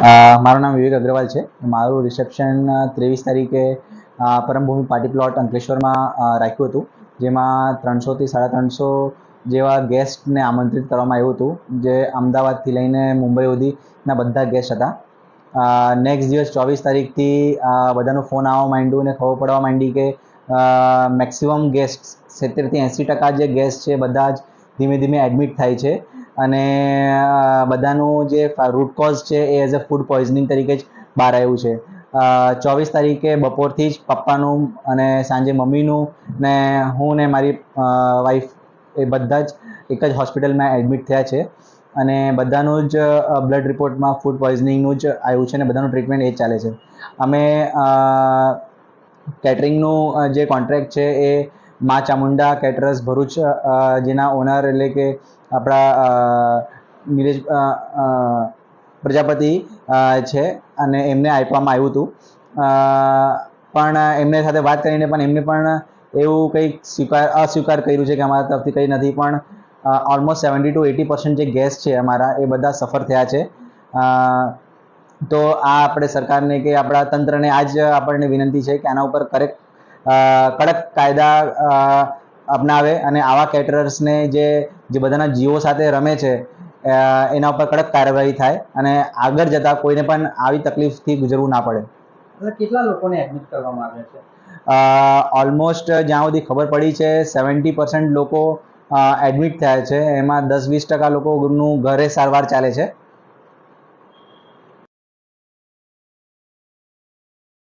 મારું નામ વિવેક અગ્રવાલ છે. મારું રિસેપ્શન ત્રેવીસ તારીખે પરમભૂમિ પાર્ટી પ્લોટ અંકલેશ્વરમાં રાખ્યું હતું. જેમાં ત્રણસોથી સાડા ત્રણસો જેવા ગેસ્ટને આમંત્રિત કરવામાં આવ્યું હતું. જે અમદાવાદથી લઈને મુંબઈ સુધીના બધા ગેસ્ટ હતા. નેક્સ્ટ દિવસ ચોવીસ તારીખથી બધાનો ફોન આવવા માંડ્યું અને ખબર પડવા માંડી કે મેક્સિમમ ગેસ્ટ સિત્તેરથી એંસી ટકા જે ગેસ્ટ છે, બધા જ ધીમે ધીમે એડમિટ થાય છે. અને બધાનું જે રૂટ કોઝ છે એ એઝ અ ફૂડ પોઈઝનિંગ તરીકે જ બહાર આવ્યું છે. ચોવીસ તારીખે બપોરથી જ પપ્પાનું અને સાંજે મમ્મીનું ને હું ને મારી વાઈફ એ બધા જ એક જ હોસ્પિટલમાં એડમિટ થયા છે. અને બધાનું જ બ્લડ રિપોર્ટમાં ફૂડ પોઈઝનિંગનું જ આવ્યું છે અને બધાનું ટ્રીટમેન્ટ એ ચાલે છે. અમે કેટરિંગનું જે કોન્ટ્રાક્ટ છે એ મા ચામુંડા કેટરર્સ ભરૂચ જેના ઓનર એટલે કે આપણા નિલેશ પ્રજાપતિ છે અને એમને આપવામાં આવ્યું હતું. પણ એમને સાથે વાત કરીને પણ એમને પણ એવું કંઈક સ્વીકાર, અસ્વીકાર કર્યું છે કે અમારા તરફથી કંઈ નથી, પણ almost seventy two eighty percent જે ગેસ્ટ છે અમારા, એ બધા સફર થયા છે. તો આ આપણે સરકારને કે આપણા તંત્રને આ જ આપણને વિનંતી છે કે આના ઉપર કરેક્ટ કડક કાયદા અપનાવે અને આવા કેટરર્સને જે જે બધાના જીવો સાથે રમે છે એના ઉપર કડક કાર્યવાહી થાય અને આગળ જતાં કોઈને પણ આવી તકલીફથી ગુજરવું ના પડે. કેટલા લોકોને એડમિટ કરવામાં આવ્યા છે? ઓલમોસ્ટ જ્યાં સુધી ખબર પડી છે સેવન્ટી પર્સન્ટ લોકો એડમિટ થયા છે. એમાં દસ વીસ ટકા લોકોનું ઘરે સારવાર ચાલે છે.